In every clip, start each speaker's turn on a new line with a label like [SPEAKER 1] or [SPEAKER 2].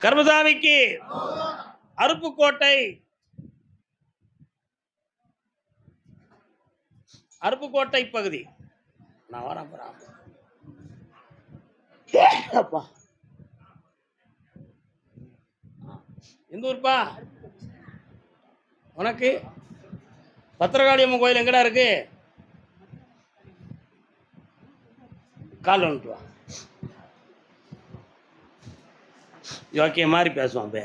[SPEAKER 1] கர்மசாமிக்கு அருப்புக்கோட்டை அருப்புக்கோட்டை பகுதி. நான் வரேன் அப்பா எந்த ஊர்ப்பா? உனக்கு? பத்திரகாளி அம்மன் கோயில் எங்கடா இருக்கு? கால் வந்துட்டு வா. யோக்கியம் மாதிரி பேசுவான் பே.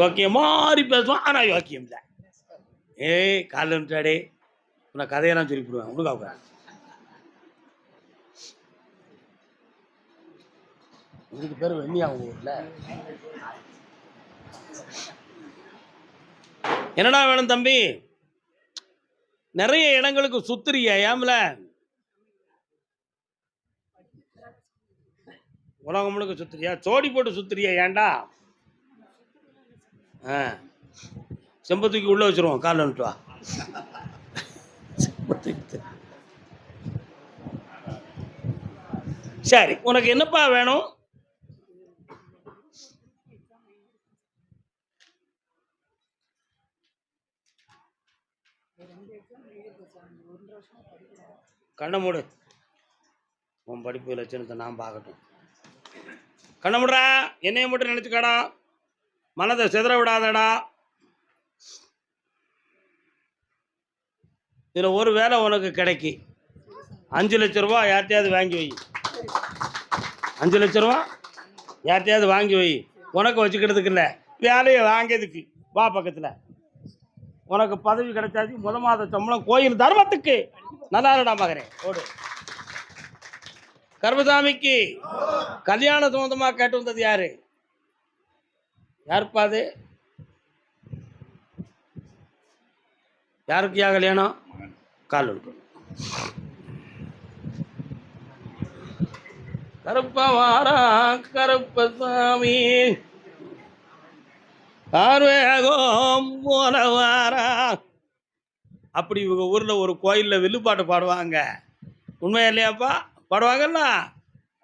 [SPEAKER 1] யோக்கியம் மாதிரி பேசுவான் ஆனால் யோக்கியம் இல்லை. ஏய் காலில் வந்துட்டாடே உன்னை கதையெல்லாம் சொல்லி போடுவேன். உனக்கு அவங்க இதுக்கு பேர் வெண்ணி அவங்க ஊரில்? என்னடா வேணும் தம்பி? நிறைய இடங்களுக்கு சுத்துறிய ஏம்ல? உலகம் முழுக்க சுத்துறியா? சோடி போட்டு சுத்துறியா ஏன்டா? ஆ. செம்பை தூக்கி உள்ளே வச்சிருவோம் கால் வந்துட்டு வா. சரி உனக்கு என்னப்பா வேணும்? கண்ண மூடு. உன் படிப்பு லட்சணத்தை நான் பார்க்கட்டும். கண்ணை மூடுறா என்னைய மட்டும் நினச்சிக்கடா. மனதை சிதற விடாதடா. இதில் ஒரு வேலை உனக்கு கிடைக்கி. அஞ்சு லட்ச ரூபா யார்கிட்டயாவது வாங்கி வை. அஞ்சு லட்ச ரூபா யார்கிட்டயாவது வாங்கி வை. உனக்கு வச்சுக்கிறதுக்கு இல்லை. வேலையை வாங்கியதுக்கு. வா பக்கத்தில். உனக்கு பதவி கிடைச்சாச்சு. முத மாத சம்பளம் கோயில் தர்மத்துக்கு. நல்லா இருடா மகனே. ஓடு. கர்மசாமிக்கு கல்யாண சம்மந்தமாக கேட்டு வந்தது யாரு? யாருப்பா அது? யாருக்குயா கல்யாணம்? கால் இருக்கணும் கருப்ப வாரா கருப்பசாமி பார்வேகம் போன வாரா. அப்படி இவங்க ஊரில் ஒரு கோயிலில் வில்லுப்பாட்டு பாடுவாங்க. உண்மையா இல்லையாப்பா? பாடுவாங்கல்ல?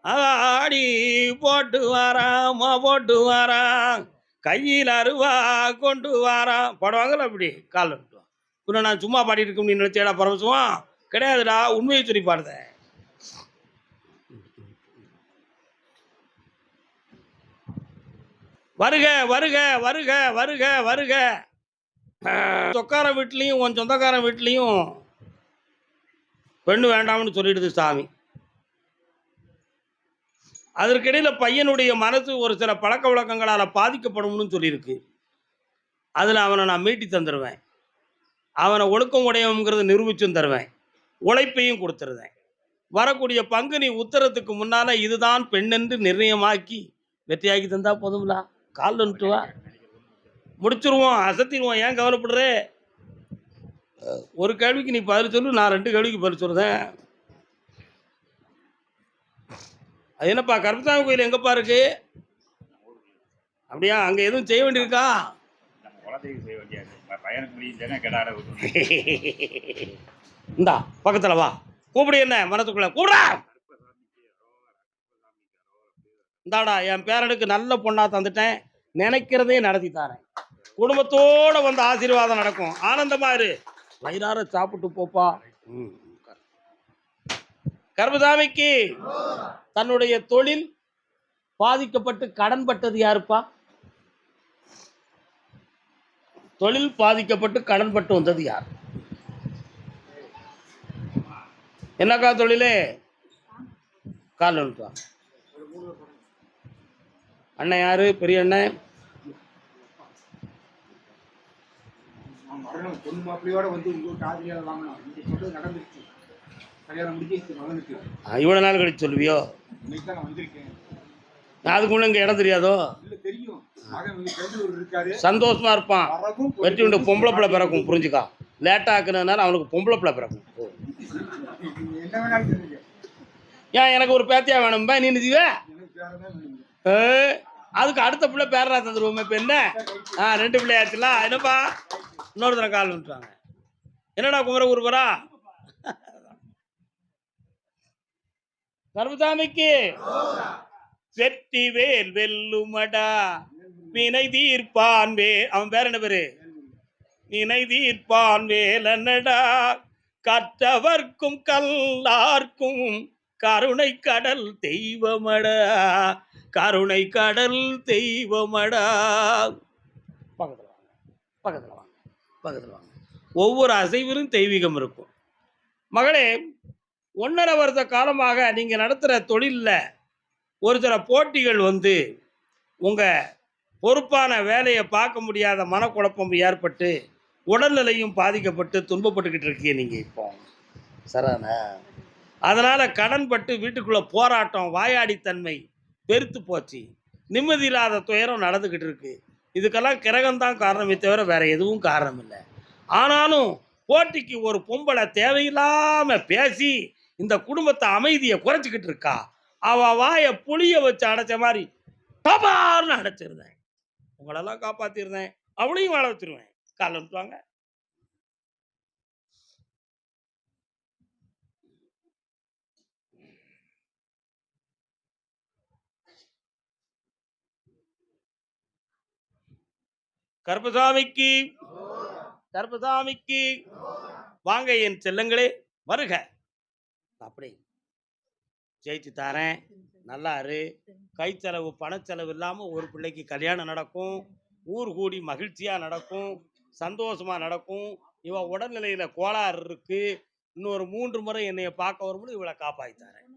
[SPEAKER 1] ஆடி போட்டு வாராமா போட்டு வாரான். கையில் அருவா கொண்டு வாராம் பாடுவாங்கல்ல அப்படி? கால் விட்டுவான் பின்ன நான் சும்மா பாடிட்டு இருக்க நீ நினச்சேடா பரமசுவான் கிடையாதுடா உண்மையை சொல்லி பாடுத. வருக வருக வருக வருக வருக. சொக்கார வீட்லேயும் உன் சொந்தக்காரன் வீட்லேயும் பெண்ணு வேண்டாம்னு சொல்லிடுது சாமி. அதற்கிடையில் பையனுடைய மனசு ஒரு சில பழக்க வழக்கங்களால் பாதிக்கப்படும்னு சொல்லியிருக்கு. அதில் அவனை நான் மீட்டி தந்துடுவேன் அவனை ஒழுக்கம் உடையவங்கிறத நிரூபிச்சும் தருவேன். உழைப்பையும் கொடுத்துருவேன். வரக்கூடிய பங்கு நீ உத்தரத்துக்கு முன்னால் இதுதான் பெண்ணென்று நிர்ணயமாக்கி வெற்றியாக்கி தந்தா போதும்லா? கால் வந்துட்டு வா. முடிச்சிருவோம் அசத்திடுவோம். ஏன் கவலைப்படுற? ஒரு கேள்விக்கு நீ பதில் சொல்லு நான் ரெண்டு கேள்விக்கு பதில் சொல்கிறேன் அது என்னப்பா கருப்பசாமி கோயில் எங்கப்பா இருக்கு? அப்படியா அங்கே எதுவும் செய்ய வேண்டியிருக்கா? இந்தா பக்கத்தில் வா. கூப்பிடு என்ன மனத்துக்குள்ள. கூப்பிடா! இந்தாடா என் பேரனுக்கு நல்ல பொண்ணா தந்துட்டேன். நினைக்கிறதே நடத்தி தரேன். குடும்பத்தோட வந்து ஆசீர்வாதம் நடக்கும். ஆனந்தமா இரு. வயிறார சாப்பிட்டு போப்பா. ம், கர்மதாமிக்கு தன்னுடைய தொழில் பாதிக்கப்பட்டு கடன் பட்டது யாருப்பா? தொழில் பாதிக்கப்பட்டு கடன் பட்டு வந்தது யார்? என்னக்கா தொழிலே? கால் வந்துட்டு அண்ணன் யாரு? பெரிய அண்ணன்?
[SPEAKER 2] பொண்ணு மாப்பிள்ளையோட வந்து உங்க நடந்துருச்சு.
[SPEAKER 1] இவ்வளவு நாள் கழிச்சு சொல்லுவியோ? அதுக்கு முன்ன இங்க இடம் தெரியாதோ? சந்தோஷமா இருப்பான். வெற்றி உண்டு பொம்பளை பிள்ளை பிறக்கும் புரிஞ்சுக்கா. லேட்டா ஆக்குனதுனால அவனுக்கு பொம்பளை பிள்ளை பிறக்கும். ஏன் எனக்கு ஒரு பேத்தியா வேணும்பா? நீ நிதிவே அதுக்கு அடுத்த பிள்ளை பேரா தந்துருவோமே இப்ப என்ன? ஆ ரெண்டு பிள்ளையாச்சுல என்னப்பா? இன்னொரு தடவை கால் விட்டுறாங்க. என்னடா குமர கருமசாமிக்கு செட்டி வேல் வெல்லுமடா. வினை தீர்ப்பான் வே அவன் பேர் என்ன பேரு? வினை தீர்ப்பான் வேலனடா கற்றவர்க்கும் கல்லார்க்கும் கருணை கடல் தெய்வமடா. கருணை கடல் தெய்வமடா. பக்கத்தில் வாங்க. பக்கத்தில் வாங்க. பக்கத்தில் வாங்க. ஒவ்வொரு அசைவிலும் தெய்வீகம் இருக்கும். மகளே ஒன்றரை வருஷ காலமாக நீங்கள் நடத்துகிற தொழிலில் ஒரு சில போட்டிகள் வந்து உங்கள் பொறுப்பான வேலையை பார்க்க முடியாத மனக்குழப்பம் ஏற்பட்டு உடல்நிலையும் பாதிக்கப்பட்டு துன்பப்பட்டுக்கிட்டு இருக்கீங்க நீங்கள் இப்போ. சரானா. அதனால் கடன் பட்டு வீட்டுக்குள்ளே போராட்டம் வாயாடித்தன்மை பெருத்து போச்சு. நிம்மதி இல்லாத துயரம் நடந்துக்கிட்டு இருக்கு. இதுக்கெல்லாம் கிரகம்தான் காரணமே தவிர வேற எதுவும் காரணம் இல்லை. ஆனாலும் போட்டிக்கு ஒரு பொம்பளை தேவையில்லாம பேசி இந்த குடும்பத்தை அமைதியை குறைச்சிக்கிட்டு இருக்கா? அவ வாயை புளிய வச்சு அடைச்ச மாதிரி டபார்னு அடைச்சிருந்தேன். உங்களெல்லாம் காப்பாத்திருந்தேன். அவளையும் வாழ வச்சிருவேன். கால விட்டுவாங்க கருப்பசாமிக்கு கருப்பசாமிக்கு வாங்க என் செல்லங்களே வருக. அப்படி. ஜெயிச்சு தரேன். நல்லா இரு கை செலவு பணச்செலவு இல்லாமல் ஒரு பிள்ளைக்கு கல்யாணம் நடக்கும். ஊர் கூடி மகிழ்ச்சியாக நடக்கும். சந்தோஷமாக நடக்கும். இவ உடல்நிலையில் கோளாறு இருக்கு இன்னொரு மூன்று முறை என்னைய பார்க்க வரும்போது இவளை காப்பாற்றி தரேன்.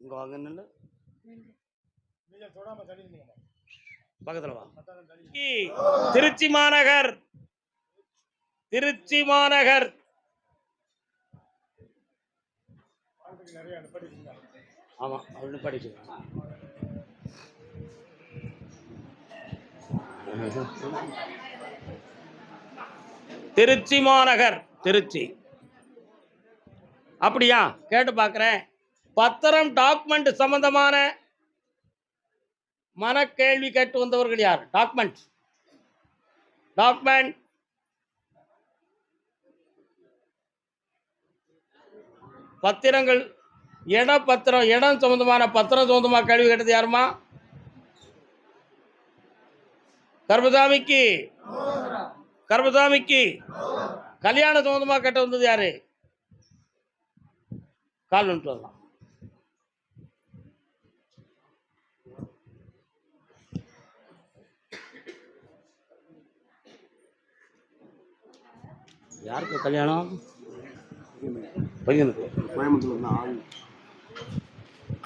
[SPEAKER 1] இங்கே வாங்க நின்று பக்கத்தில் வா. திருச்சி மாநகர். திருச்சி மாநகர். ஆமா திருச்சி மாநகர் திருச்சி. அப்படியா? கேட்டு பார்க்குறேன். பத்திரம் டாக்குமெண்ட் சம்பந்தமான மனக்கேள்வி கேட்டு வந்தவர்கள் யார்? டாக்குமெண்ட் டாக்குமெண்ட் பத்திரங்கள் இடம் பத்திரம் இடம் சம்பந்தமான பத்திரம் சம்பந்தமா கேள்வி கேட்டது யாருமா? கர்மசாமிக்கு. கர்மசாமிக்கு. கல்யாண சம்பந்தமா கேட்ட வந்தது யாரு? கால் வந்துட்டு வரலாம். யாருக்கு கல்யாணம்? பையனுக்கு?
[SPEAKER 2] கோயம்புத்தூர்ல இருந்து ஆள்.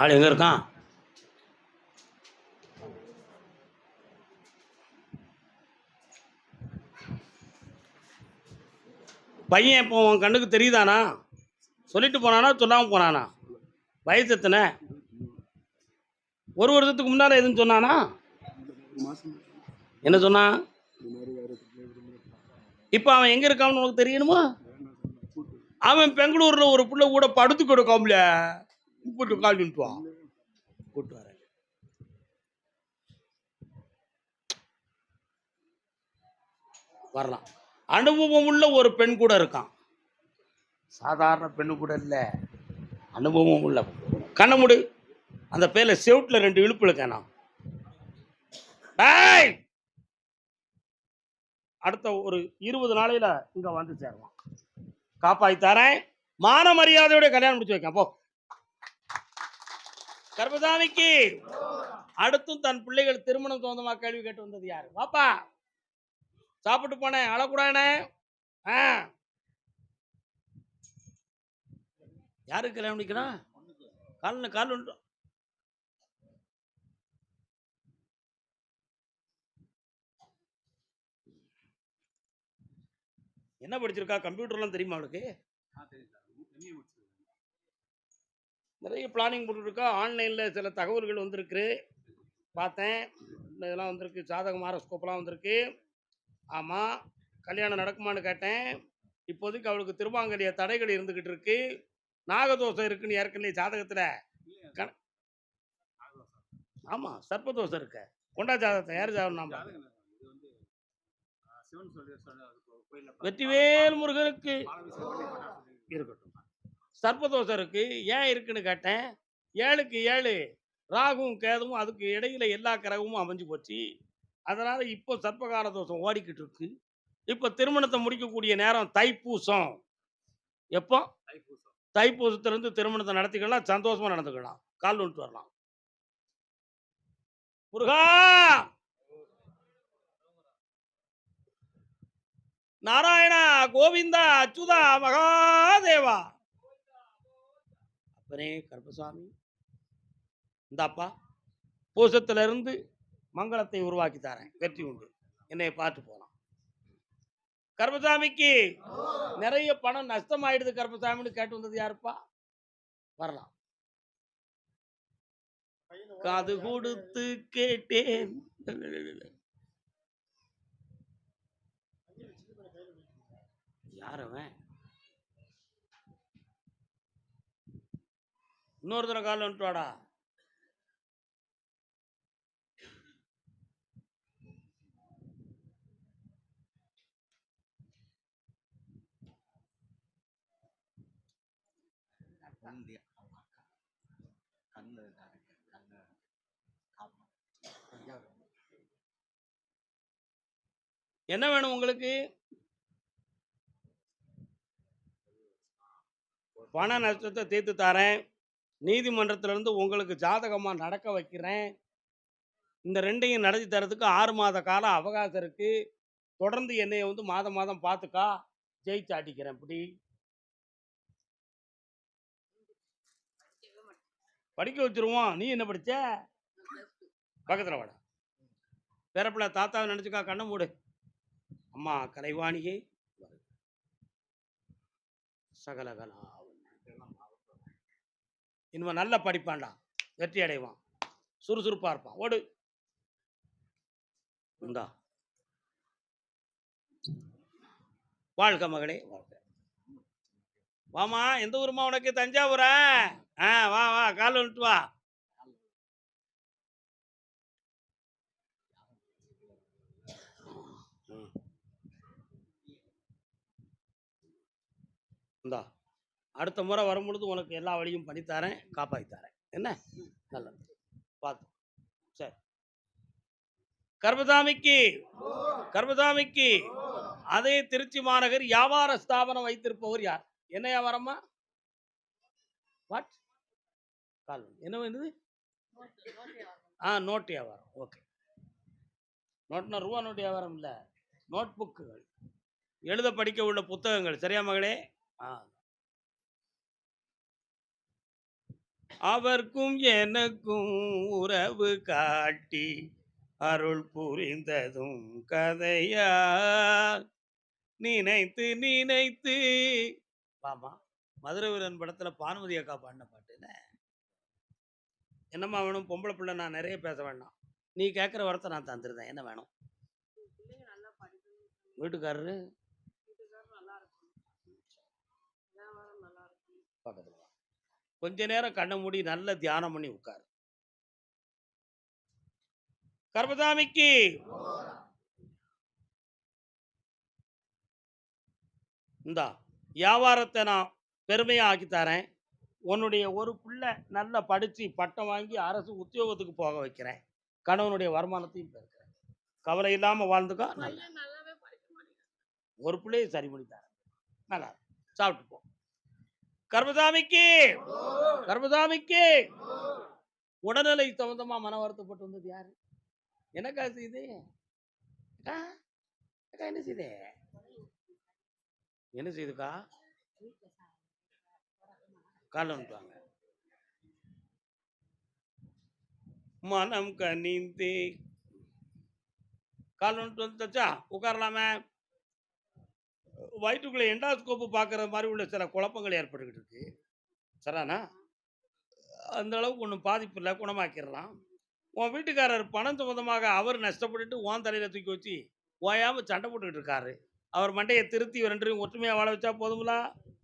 [SPEAKER 1] ஆள் எங்க இருக்கான்? பையன் இப்போ உன் கண்ணுக்கு தெரியுதானா சொல்லிட்டு போனானா சொல்லாமல் போனானா? வயசு எத்தனை? ஒரு வருஷத்துக்கு முன்னால் எதுவும் சொன்னானா? என்ன சொன்னான்? இப்போ அவன் எங்கே இருக்கான்னு உனக்கு தெரியணுமா? அவன் பெங்களூர்ல ஒரு புள்ள கூட படுத்து கொடுக்காமல? கூப்பிட்டு கால் நின்றுவான் கூப்பிட்டு வரேன். வரலாம். அனுபவம் உள்ள ஒரு பெண் கூட இருக்கான். சாதாரண பெண்ணு கூட இல்லை. அனுபவம் உள்ள. கண்ணமுடு அந்த பேர்ல செவுட்டில் ரெண்டு இழுப்பு இருக்கேன் டேய்! அடுத்த ஒரு இருபது நாளையில இங்க வந்து சேருவான். காப்பாத்தி தரேன். மான மரியாதையோட கல்யாணம் முடிச்சு வைக்கேன். போ. கர்மசாமிக்கு அடுத்தும் தன் பிள்ளைகள் திருமணம் சொந்தமா கேள்வி கேட்டு வந்தது யாரு? வாப்பா. சாப்பிட்டு போனேன். அழக்கூடானே ஆ. யாருக்கு கல்யாணம் முடிக்கிறான் கால் கால் ஒன்று என்ன படிச்சிருக்கா? கம்ப்யூட்டர்லாம் தெரியுமா அவளுக்கு நிறைய பிளானிங் போட்டுருக்கா. ஆன்லைனில் சில தகவல்கள் வந்திருக்கு. பார்த்தேன். இதெல்லாம் வந்திருக்கு. சாதக மாரஸ்கோப்லாம் வந்திருக்கு. ஆமாம் கல்யாணம் நடக்குமான்னு கேட்டேன். இப்போதைக்கு அவளுக்கு திருமாங்கலிய தடைகள் இருந்துக்கிட்டு இருக்கு. நாகதோஷம் இருக்குன்னு ஏற்கனவே ஜாதகத்தில். ஆமாம் சர்ப்பதோஷம் இருக்கு. கொண்டா ஜாதகத்தை யார் ஜாதகம் நாம வெற்றிவேல் முருகனுக்கு இருக்கட்டும். சர்ப்பதோஷம் இருக்கு ஏன் இருக்குன்னு கேட்டேன். ஏழுக்கு ஏழு ராகுவும் கேதுவும் அதுக்கு இடையில எல்லா கிரகமும் அமைஞ்சு போச்சு. அதனால இப்போ சர்ப்பகால தோஷம் ஓடிக்கிட்டு இருக்கு. இப்போ திருமணத்தை முடிக்கக்கூடிய நேரம் தைப்பூசம். எப்போ? தைப்பூசத்திலிருந்து திருமணத்தை நடத்திக்கலாம் சந்தோஷமா நடந்துக்கலாம். கால் விட்டு வரலாம். முருகா! நாராயணா கோவிந்தா அச்சுதா மகாதேவா. அப்பனே கருப்பசாமி. இந்தாப்பா பூசத்துல இருந்து மங்களத்தை உருவாக்கி தரேன். வெற்றி உண்டு. என்னை பார்த்து போலாம். கருப்பசாமிக்கு நிறைய பணம் நஷ்டமாயிடுது கருப்பசாமின்னு கேட்டு வந்தது யாருப்பா? வரலாம். காது கொடுத்து கேட்டேன். யார் அவன் இன்னொரு தடவை காலில் வந்துட்டு வாடா. என்ன வேணும் உங்களுக்கு? பண நஷ்டத்தை தீர்த்து தரேன் நீதிமன்றத்துல இருந்து உங்களுக்கு ஜாதகமாக நடக்க வைக்கிறேன். இந்த ரெண்டையும் நடத்தி தரதுக்கு ஆறு மாத காலம் அவகாசம் இருக்கு. தொடர்ந்து என்னைய வந்து மாதம் மாதம் பார்த்துக்கா ஜெயிச்சு ஆட்டிக்கிறேன் இப்படி. படிக்க வச்சிருவோம். நீ என்ன படிச்ச? பக்கத்தில் வாடா. பிறப்பில் தாத்தாவை நினச்சிக்கா கண்ணை மூடு. அம்மா கலைவாணியை. சகலகலா. இனிமேல் நல்லா படிப்பான்டா. வெற்றி அடைவான். சுறுசுறுப்பா இருப்பான். ஓடு. இந்தா. வாழ்க மகளே வாழ்க. வாமா எந்த ஊருமா உனக்கு? தஞ்சாவூரா? ஆ வா வா கால் விட்டு வா. இந்தா. அடுத்த முறை வரும்பொழுது உனக்கு எல்லா வழியும் பண்ணித்தரேன் காப்பாற்றி தரேன். என்ன? நல்லது. பார்த்து சரி. கர்பதாமிக்கு கர்பதாமிக்கு அதே திருச்சி மாநகர் வியாபார ஸ்தாபனம் வைத்திருப்பவர் யார்? என்ன வியாபாரமா வாட் கால் என்ன வேணுது ஆ நோட்டு வியாபாரம். ஓகே. நோட்னா ரூபா நோட்டு வியாபாரம் இல்லை. நோட் புக்குகள் எழுத படிக்க உள்ள புத்தகங்கள். சரியா மகளே? ஆ. அவர்க்கும் எனக்கும் உறவு காட்டி அருள் புரிந்ததும் கதையா நினைத்து நினைத்து. பாமா மதுரை வீரன் படத்துல பானுமதி அக்கா பாடின பாட்டுன்னு என்னம்மா வேணும்? பொம்பளை பிள்ளை நான் நிறைய பேச வேண்டாம். நீ கேட்குற வரத்தை நான் தந்துருந்தேன் என்ன வேணும்? வீட்டுக்காரரு?
[SPEAKER 3] பக்கத்தில் நல்லா இருக்கும் நல்லா
[SPEAKER 1] கொஞ்ச நேரம் கண்ணை மூடி நல்ல தியானம் பண்ணி உட்காரு. கர்மசாமிக்கு இந்தா வியாபாரத்தை நான் பெருமையா ஆக்கி தரேன். உன்னுடைய ஒரு பிள்ளை நல்லா படிச்சு பட்டம் வாங்கி அரசு உத்தியோகத்துக்கு போக வைக்கிறேன். கணவனுடைய வருமானத்தையும் பெருக்கிறேன். கவலை இல்லாம வாழ்ந்துக்கோ நல்லா. ஒரு பிள்ளையை சரி பண்ணி தரேன். நல்லா. சாப்பிட்டு போ. கர்மசாமிக்கு! கர்மசாமிக்கு! உடல்நிலை சம்பந்தமா மன வருத்தப்பட்டு வந்தது யாரு? எனக்கா செய்து? என்ன செய்து? என்ன செய்துக்கா? கால வந்துட்டாங்க மனம் கனிந்தே. கால் வந்துட்டு வந்துச்சா உட்காரலாமே. வயிற்றுக்குள்ளே எண்டாஸ்கோப்பு பார்க்குற மாதிரி உள்ள சில குழப்பங்கள் ஏற்பட்டுக்கிட்டு இருக்கு. சரிண்ணா அந்த அளவுக்கு ஒன்றும் பாதிப்பு இல்லை குணமாக்கிடலாம். உன் வீட்டுக்காரர் பணம் சம்மந்தமாக அவர் நஷ்டப்பட்டுட்டு உன் தலையில் தூக்கி வச்சு ஓயாமல் சண்டை போட்டுக்கிட்டு இருக்காரு. அவர் மண்டையை திருத்தி ரெண்டையும் ஒற்றுமையாக வாழ வச்சா போதுங்களா?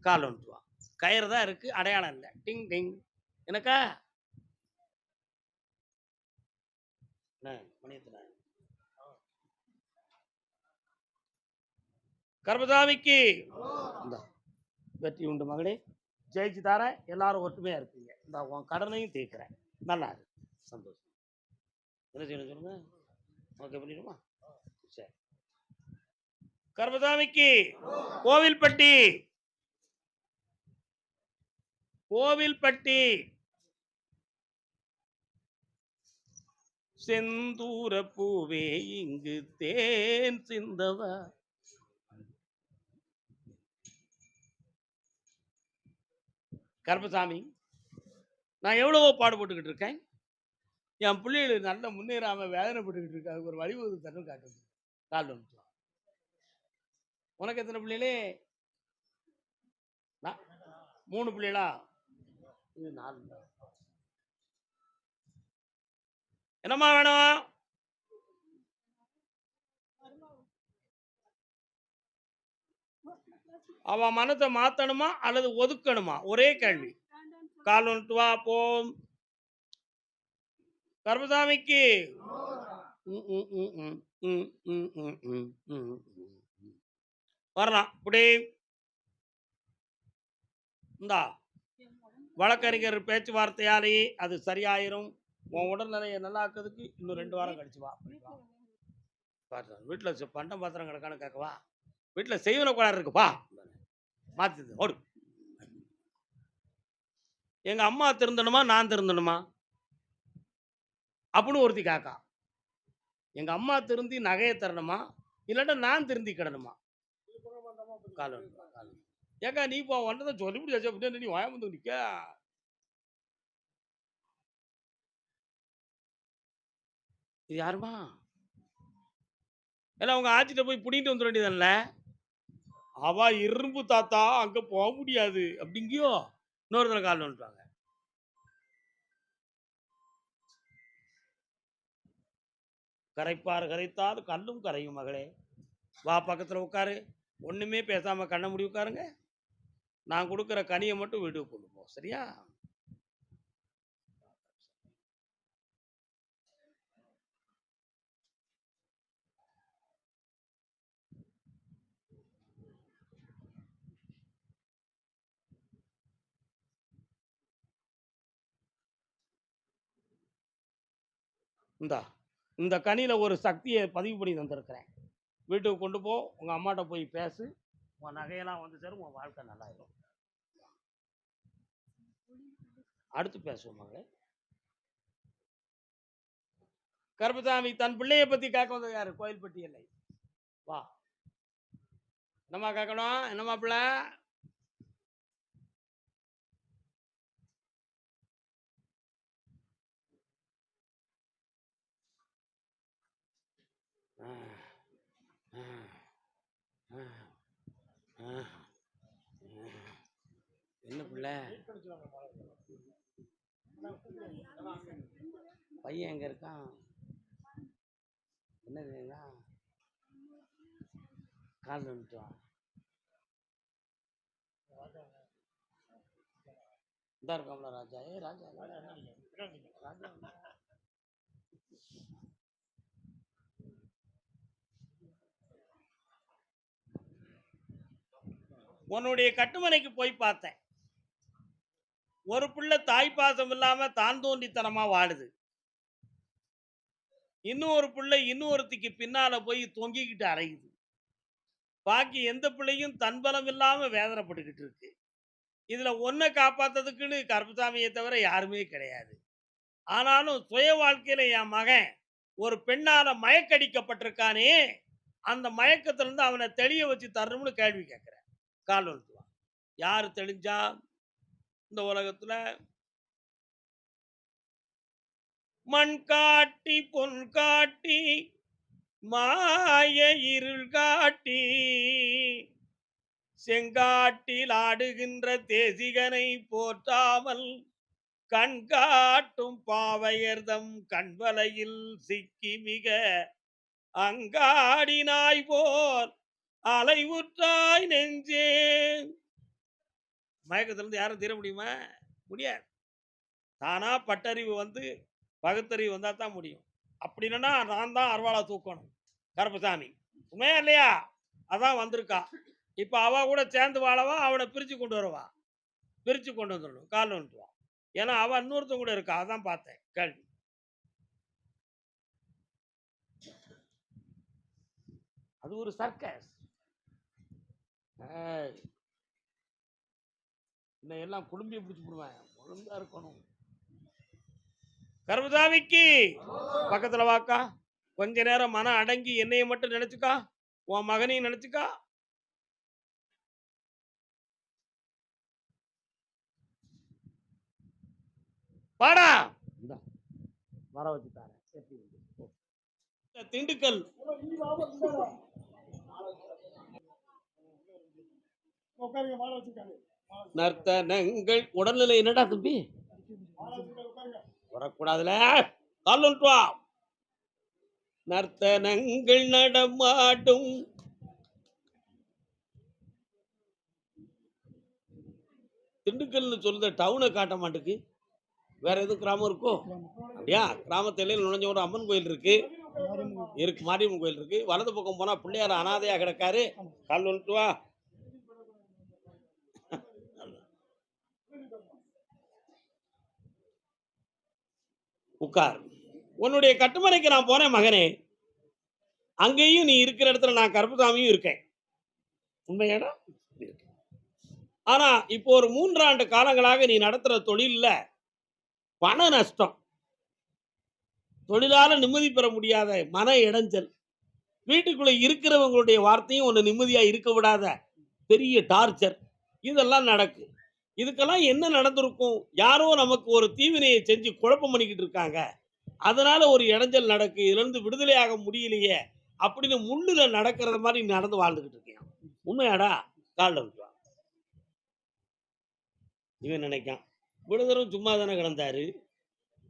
[SPEAKER 1] கால் வந்துட்டுவான் கயிறு தான் இருக்குது அடையாளம் இல்லை. டிங் டிங். எனக்கா? என்ன மணியத்தில் கர்மசாமிக்கு. இந்தா, வெற்றி உண்டு மகளே. ஜெயிச்சு தரேன் எல்லாரும் ஒற்றுமையா இருப்பீங்க. இந்த உன் கடனையும் தீர்க்கிறேன். நல்லா இருக்கு சந்தோஷம். என்ன செய்யணும் சொல்லுங்க? ஓகே பண்ணிடுமா? சரி. கர்மசாமிக்கு கோவில்பட்டி. கோவில்பட்டி. செந்தூர பூவே இங்கு தேன் சிந்தவா. கருப்பசாமி நான் எவ்வளவோ பாடுபட்டுக்கிட்டு இருக்கேன். என் பிள்ளைகள் நல்ல முன்னேறாம வேதனைப்பட்டுக்கிட்டு இருக்கு. அதுக்கு ஒரு வழிவகுத்து தரும் காட்டுது. கால் வந்துட்டு உனக்கு எத்தனை பிள்ளைகளே? மூணு பிள்ளைகளா? இது நாலு. என்னம்மா வேணும்? அவன் மனத்தை மாற்றணுமா அல்லது ஒதுக்கணுமா ஒரே கேள்வி கால் ஒன்று வா போம் கர்மசாமிக்கு வரலாம் இப்படி இந்தா வழக்கறிஞர் பேச்சுவார்த்தையாலேயே அது சரியாயிரும் உன் உடல்நிலையை நல்லா இருக்கிறதுக்கு இன்னும் ரெண்டு வாரம் கழிச்சு வா வீட்டில் பண்டம் பாத்திரம் கிடக்கான்னு கேட்கவா வீட்டில் செய்வன குழார் இருக்குப்பா மாற்றி ஓடு. எங்கள் அம்மா திருந்தணுமா நான் திருந்தணுமா? அப்படின்னு ஒருத்தி காக்கா. எங்கள் அம்மா திருந்தி நகையை தரணுமா? இல்லாட்டா நான் திருந்தி கிடணுமா? காலம் ஏக்கா நீ இப்போ ஒன்றதை சொல்லிவிட்டு அப்படின்னு நீ வாயமுந்து நிற்க இது யாருமா? ஏன்னா உங்க ஆச்சிட்ட போய் புடிங்கிட்டு வந்துட வேண்டியதில்ல அவ இரும்பு தாத்தா அங்க போக முடியாது. அப்படிங்கியோ? இன்னொருத்தர கால் வந்துட்டாங்க கரைப்பார் கரைத்தால் கல்லும் கரையும் மகளே. வா பக்கத்துல உட்காரு. ஒண்ணுமே பேசாம கண்ண முடி உட்காருங்க. நான் கொடுக்குற கனியை மட்டும் வீட்டுக்கு கொண்டு போ. சரியா? இந்தா இந்த கனியில் ஒரு சக்தியை பதிவு பண்ணி தந்திருக்கிறேன். வீட்டுக்கு கொண்டு போ உங்கள் அம்மாட்ட போய் பேசு. உன் நகையெல்லாம் வந்து சேரும் உன் வாழ்க்கை நல்லாயிரும். அடுத்து பேசுவோம் மகளே கருப்பசாமி தன் பிள்ளையை பற்றி கேட்க வந்தது யார்? கோயில்பட்டி இல்லை வா. என்னம்மா கேட்கணும்? என்னம்மா பிள்ளை ஆ, ஆ, ஆ, ஆ, ஆ. என்ன பிள்ளை? பையன் எங்க இருக்கான்? என்ன செய்யுங்க கால் வந்துட்டு. வா இந்த ராஜா. ஏ ராஜா ராஜா. உன்னுடைய கட்டுமனைக்கு போய் பார்த்தேன். ஒரு பிள்ளை தாய் பாசம் இல்லாம தான் தோண்டித்தனமா வாழுது. இன்னொரு பிள்ளை இன்னொருத்திக்கு பின்னால போய் தொங்கிக்கிட்டு அலையுது. பாக்கி எந்த பிள்ளையும் தன்பலம் இல்லாம வேதனைப்பட்டுக்கிட்டு இருக்கு. இதுல ஒன்ன காப்பாத்துறதுக்குன்னு கருப்பசாமியை தவிர யாருமே கிடையாது. ஆனாலும் சுய வாழ்க்கையில என் மகன் ஒரு பெண்ணால மயக்கடிக்கப்பட்டிருக்கானே அந்த மயக்கத்துல இருந்து அவனை தெளிய வச்சு தரணும்னு கேள்வி கேட்கிறேன் கால் வந்துடுவான் யாரு தெளிஞ்சா இந்த உலகத்துல? மண் காட்டி பொன் காட்டி மாய இருள் காட்டி செங்காட்டில் ஆடுகின்ற தேசிகனை போற்றாமல் கண் காட்டும் பாவையர்தம் கண்வலையில் சிக்கி மிக அங்காடினாய் போல் அலைவுற்றாய் நெஞ்சே. மயக்கத்திலிருந்து யாரும் தீர முடியுமா? முடியாது. தானா பட்டறிவு வந்து பகுத்தறிவு வந்தால் தான் முடியும். அப்படி இல்லைன்னா நான் தான் அருவாளா தூக்கணும். கருப்பசாமி. உண்மையா இல்லையா? அதான் வந்திருக்கா. இப்போ அவ கூட சேர்ந்து வாழவா? அவனை பிரித்து கொண்டு வருவா. பிரித்து கொண்டு வந்துடணும். காலில் வந்துடுவான் ஏன்னா அவன் இன்னொருத்தன் கூட இருக்கா. அதான் பார்த்தேன். கேள்வி. அது ஒரு சர்க்கஸ். இன்னும் எல்லாம் குடும்பியை பிடிச்சி விடுவேன் ஒழுங்கா இருக்கணும். கர்மசாமிக்கு பக்கத்துல வாக்கா. கொஞ்ச நேரம் மனம் அடங்கி என்னைய மட்டும் நினைச்சுக்கா. உன் மகனையும் நினைச்சுக்கா. பாடா வர வச்சு தாரேன். திண்டுக்கல். நர்த்தனங்கள் உடல்நிலை என்னடா தம்பி? வரக்கூடாதுல. கால் நர்த்தனங்கள் நடமாடும். திண்டுக்கல்னு சொல்லுத டவுனை காட்ட மாட்டுக்கு. வேற எதுவும் கிராமம் இருக்கோ? அப்படியா? கிராமத்தில நுழைஞ்ச ஒரு அம்மன் கோயில் இருக்கு. இருக்கு மாரியம்மன் கோயில் இருக்கு. வலது பக்கம் போனா பிள்ளையார் அனாதையா கிடக்காரு. கால் வந்துட்டு உட்கார். உன்னுடைய கட்டுமறைக்கு நான் போனேன் மகனே. அங்கேயும் நீ இருக்கிற இடத்துல நான் கருப்புசாமியும் இருக்கேன். உண்மையாடா ஆனா இப்போ ஒரு மூன்றாண்டு காலங்களாக நீ நடத்துற தொழில்ல பண நஷ்டம். தொழிலால நிம்மதி பெற முடியாத மன இடைஞ்சல். வீட்டுக்குள்ள இருக்கிறவங்களுடைய வார்த்தையும் ஒன்று நிம்மதியா இருக்க விடாத பெரிய டார்ச்சர் இதெல்லாம் நடக்கு. இதுக்கெல்லாம் என்ன நடந்திருக்கும்? யாரோ நமக்கு ஒரு தீவினையை செஞ்சு குழப்பம் பண்ணிக்கிட்டு இருக்காங்க. அதனால ஒரு இடைஞ்சல் நடக்கு. இதுலேருந்து விடுதலை விடுதலையாக முடியலையே அப்படின்னு முள்ளுல நடக்கிறது மாதிரி நடந்து வாழ்ந்துகிட்டு இருக்கேன் உண்மையாடா? காலில் விட்டுவா இவன் நினைக்கான் விடுதலும் சும்மா தானே கிடந்தாரு.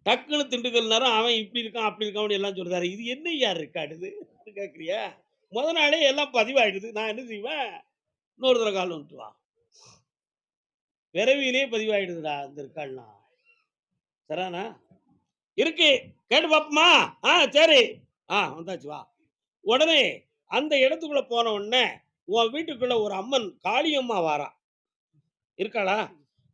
[SPEAKER 1] டக்குன்னு திண்டுக்கல் நேரம் அவன் இப்படி இருக்கான் அப்படி இருக்கான் எல்லாம் சொல்றாரு. இது என்ன யார் இருக்காடுது கேட்குறியா முத நாளே எல்லாம் பதிவாயிடுது. நான் என்ன செய்வேன்? இன்னொரு தடவை கால் வந்துட்டு பிறவியிலே பதிவாயிடுதுடா இந்த இருக்காள்னா சரிண்ணா இருக்கு கேட்டு பாப்பமா? ஆ சரி. ஆ வந்தாச்சு வா. உடனே அந்த இடத்துக்குள்ள போன உடனே உன் வீட்டுக்குள்ள ஒரு அம்மன் காளியம்மா வாரா. இருக்காளா?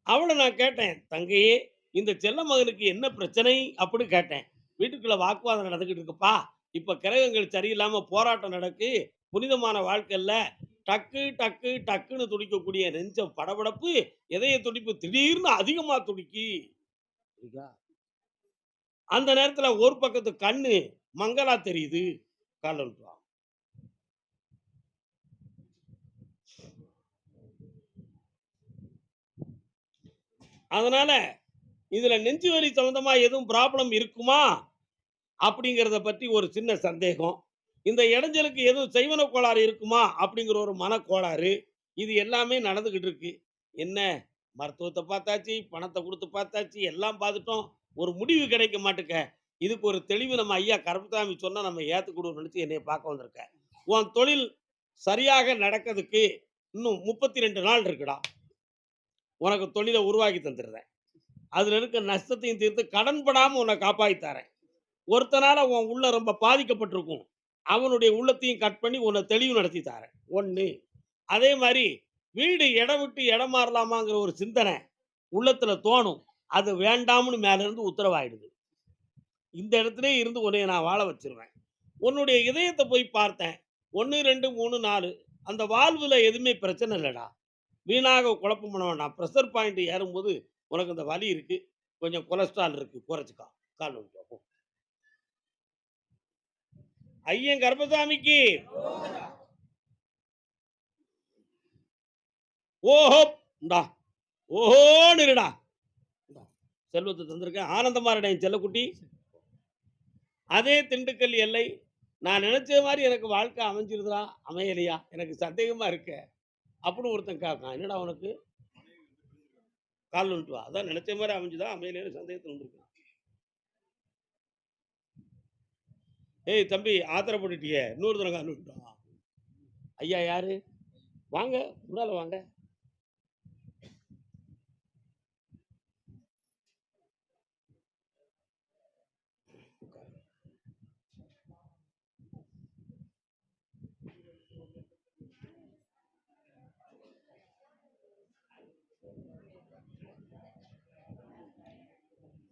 [SPEAKER 1] அவளை நான் கேட்டேன் தங்கையே இந்த செல்ல மகனுக்கு என்ன பிரச்சனை? அப்படி கேட்டேன். வீட்டுக்குள்ள வாக்குவாதம் நடந்துகிட்டு இருக்குப்பா. இப்ப கிரகங்கள் சரியில்லாம போராட்டம் நடக்கு. புனிதமான வாழ்க்கையில் டக்கு டக்கு டக்குன்னு துடிக்கக்கூடிய நெஞ்சம் படபடப்பு இதய துடிப்பு திடீர்னு அதிகமா துடிக்கி. அந்த நேரத்துல ஒரு பக்கத்து கண்ணு மங்களா தெரியுது. காலில் அதனால இதுல நெஞ்சு வலி சம்பந்தமா எதுவும் ப்ராப்ளம் இருக்குமா? அப்படிங்கிறத பற்றி ஒரு சின்ன சந்தேகம். இந்த இடைஞ்சலுக்கு எதுவும் செய்வன கோளாறு இருக்குமா? அப்படிங்கிற ஒரு மனக்கோளாறு. இது எல்லாமே நடந்துக்கிட்டு இருக்கு என்ன? மருத்துவத்தை பார்த்தாச்சு பணத்தை கொடுத்து பார்த்தாச்சு எல்லாம் பார்த்துட்டோம். ஒரு முடிவு கிடைக்க மாட்டுக்க. இதுக்கு ஒரு தெளிவு நம்ம ஐயா கருப்பசாமி சொன்னால் நம்ம ஏத்துக்கூடும் நினச்சி என்னை பார்க்க வந்திருக்க உன் தொழில் சரியாக நடக்கிறதுக்கு இன்னும் முப்பத்தி ரெண்டு நாள் இருக்குடா. உனக்கு தொழிலை உருவாக்கி தந்துடுறேன். அதில் இருக்க நஷ்டத்தையும் தீர்த்து கடன் உன்னை காப்பாற்றி தரேன். ஒருத்தனால உன் உள்ள ரொம்ப பாதிக்கப்பட்டிருக்கும். அவனுடைய உள்ளத்தையும் கட் பண்ணி உன்னை தெளிவு நடத்தி தரேன் ஒன்று அதே மாதிரி வீடு இடம் விட்டு இடம் மாறலாமாங்கிற ஒரு சிந்தனை உள்ளத்தில் தோணும். அது வேண்டாம்னு மேலேருந்து உத்தரவாயிடுது. இந்த இடத்துல இருந்து உன்னை நான் வாழ வச்சிருவேன். உன்னுடைய இதயத்தை போய் பார்த்தேன். ஒன்று ரெண்டு மூணு நாலு. அந்த வாழ்வில் எதுவுமே பிரச்சனை இல்லைடா. வீணாக குழப்பம் பண்ண வேண்டாம். ப்ரெஷர் பாயிண்ட் ஏறும்போது உனக்கு இந்த வலி இருக்குது கொஞ்சம் கொலஸ்ட்ரால் இருக்குது குறைச்சிக்கா. கால் வந்துட்டு ஐயன் கர்பசாமிக்கு ஓஹோ இந்தா. ஓஹோன்னு இருடா. செல்வத்தை தந்திருக்கேன். ஆனந்தமா இருடா என் செல்லக்குட்டி. அதே திண்டுக்கல் எல்லை. நான் நினைச்ச மாதிரி எனக்கு வாழ்க்கை அமைஞ்சிருதா அமையலையா? எனக்கு சந்தேகமா இருக்க. அப்படின்னு ஒருத்தன் கேட்கான். என்னடா உனக்கு? கால் வந்துட்டு வா. அதான் நினைச்ச மாதிரி அமைஞ்சுதான் அமையலையா சந்தேகத்தில் வந்துருக்கு ஏய் தம்பி ஆத்திரப்பட்டுட்டியே இன்னொரு தடவை கால் ஐயா யாரு? வாங்க முன்னால் வாங்க.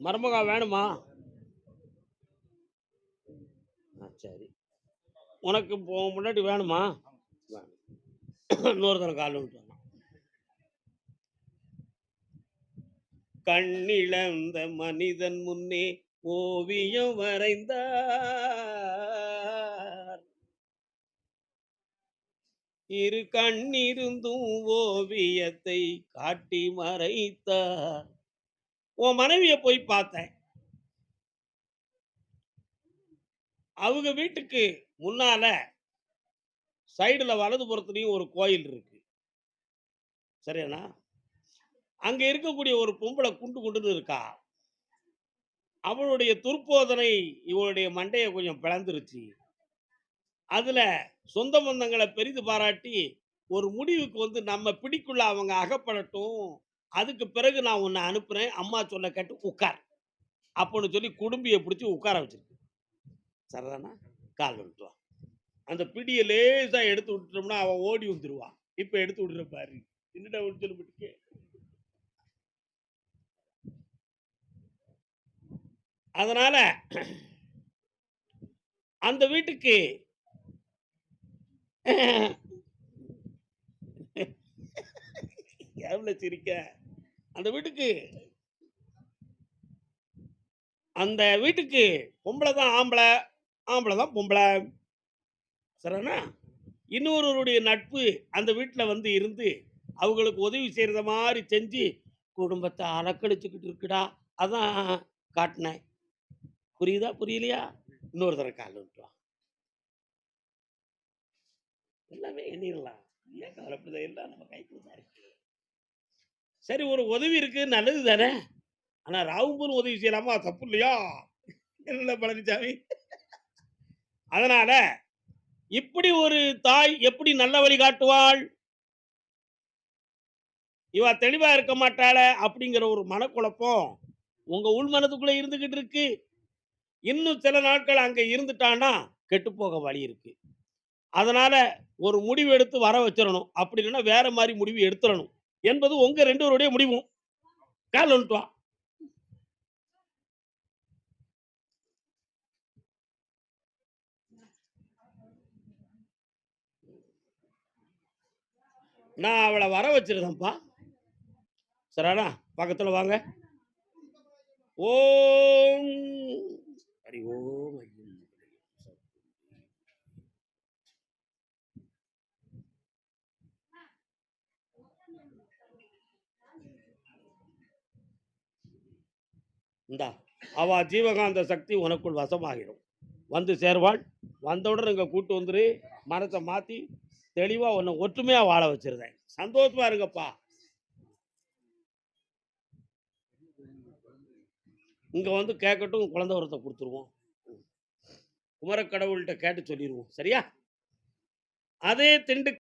[SPEAKER 1] மருமகா வேணுமா ஆ சரி உனக்கு இப்போ முன்னாடி வேணுமா? இன்னொரு தரம் கால் விட்டு கண்ணிழந்த மனிதன் முன்னே ஓவியம் வரைந்தார். இரு கண்ணிருந்தும் ஓவியத்தை காட்டி மறைத்தார். உன் மனைவிய போய் பார்த்தேன். அவங்க வீட்டுக்கு முன்னால சைடுல வலதுபுறத்துலயும் ஒரு கோயில் இருக்கு. சரியாண்ணா? அங்க இருக்கக்கூடிய ஒரு பொம்பளை குண்டு குண்டுன்னு இருக்கா? அவளுடைய துர்போதனை இவளுடைய மண்டையை கொஞ்சம் பிளந்துருச்சு. அதுல சொந்த பந்தங்களை பெரிது பாராட்டி ஒரு முடிவுக்கு வந்து நம்ம பிடிக்குள்ள அவங்க அகப்படட்டும். அதுக்கு பிறகு நான் உன்னை அனுப்புறேன். அம்மா சொல்ல கேட்டு உட்கார். அப்படின்னு சொல்லி குடும்பியை பிடிச்சி உட்கார வச்சிருக்கு. சரதானா கால் விட்டுருவான் அந்த பிடியை லேசாக எடுத்து விட்டுட்டோம்னா அவன் ஓடி வந்துடுவான் இப்ப எடுத்து விடுற பாரு. என்னடா விட்டு சொல்லிட்டு அதனால அந்த வீட்டுக்கு எவ்வளோ சிரிக்க? அந்த வீட்டுக்கு அந்த வீட்டுக்கு பொம்பளை தான் ஆம்பளை. ஆம்பளை தான் பொம்பளை. சரிண்ணா இன்னொருவருடைய நட்பு அந்த வீட்டில் வந்து இருந்து அவங்களுக்கு உதவி செய்கிறத மாதிரி செஞ்சு குடும்பத்தை அலக்கழிச்சுக்கிட்டு இருக்குடா. அதான் காட்டினேன். புரியுதா புரியலையா? இன்னொரு தடவை கால் விட்டு எல்லாமே எண்ணிடலாம். ஏன் கவலைப்படுதா எல்லாம் நம்ம கைக்குள்ள தான் இருக்கு. சரி ஒரு உதவி இருக்கு. நல்லது தானே? ஆனால் ராவும்பூர் உதவி செய்யலாமா? தப்பு இல்லையா? என்ன பழனிசாமி அதனால இப்படி ஒரு தாய் எப்படி நல்ல வழி காட்டுவாள்? இவ தெளிவா இருக்க மாட்டாள அப்படிங்கிற ஒரு மனக்குழப்பம் உங்க உள் மனதுக்குள்ள இருந்துகிட்டு இருக்கு. இன்னும் சில நாட்கள் அங்க இருந்துட்டான்னா கெட்டு போக வழி இருக்கு. அதனால ஒரு முடிவு எடுத்து வர வச்சிடணும் அப்படி இல்லைன்னா வேற மாதிரி முடிவு எடுத்துடணும். என்பது உங்க ரெண்டு பேருடைய முடிவும். கால் வந்துட்டு நான் அவளை வர வச்சிருந்தேன்ப்பா. சரானா பக்கத்தில் வாங்க. ஓம். ஹரி ஓம் இந்தா அவ ஜீவகாந்த சக்தி உனக்குள் வசமாகிடும். வந்து சேர்வாள். வந்தவுடனே இங்கே கூட்டு வந்துரு. மரத்தை மாற்றி தெளிவாக உன்னை ஒற்றுமையாக வாழ வச்சுருந்தேன். சந்தோஷமா இருங்கப்பா. இங்கே வந்து கேட்கட்டும் குழந்த உரத்தை கொடுத்துருவோம். குமரக்கடவுள்கிட்ட கேட்டு சொல்லிடுவோம் சரியா? அதே திண்டு